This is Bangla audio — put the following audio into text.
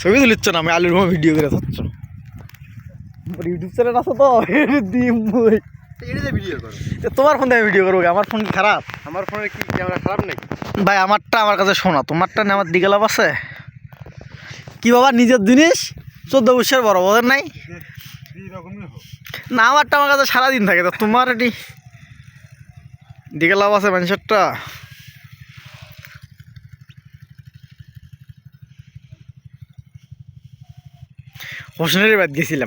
ছবি তুলিচ্ছ না আমি আলুর মা ভিডিও করে থাকছ ইউটিউব চ্যানেল আছে তো দিম বই এটা ভিডিও করো। তোমার ফোন দিয়ে ভিডিও করব আমার ফোন খারাপ? আমার ফোনে কি ক্যামেরা খারাপ নাকি? ভাই আমারটা আমার কাছে শোনা তোমারটা নিয়ে আমার দিকে লাভ আছে? কি বাবা নিজের জিনিস? চোদ্দ বছর বড় বোঝেন নাই? হোক না আমারটা আমার কাছে সারাদিন থাকে তো তোমার এটি দিকে লাভ আছে মানুষেরটা? হোসেনের বাদ গেছিলাম।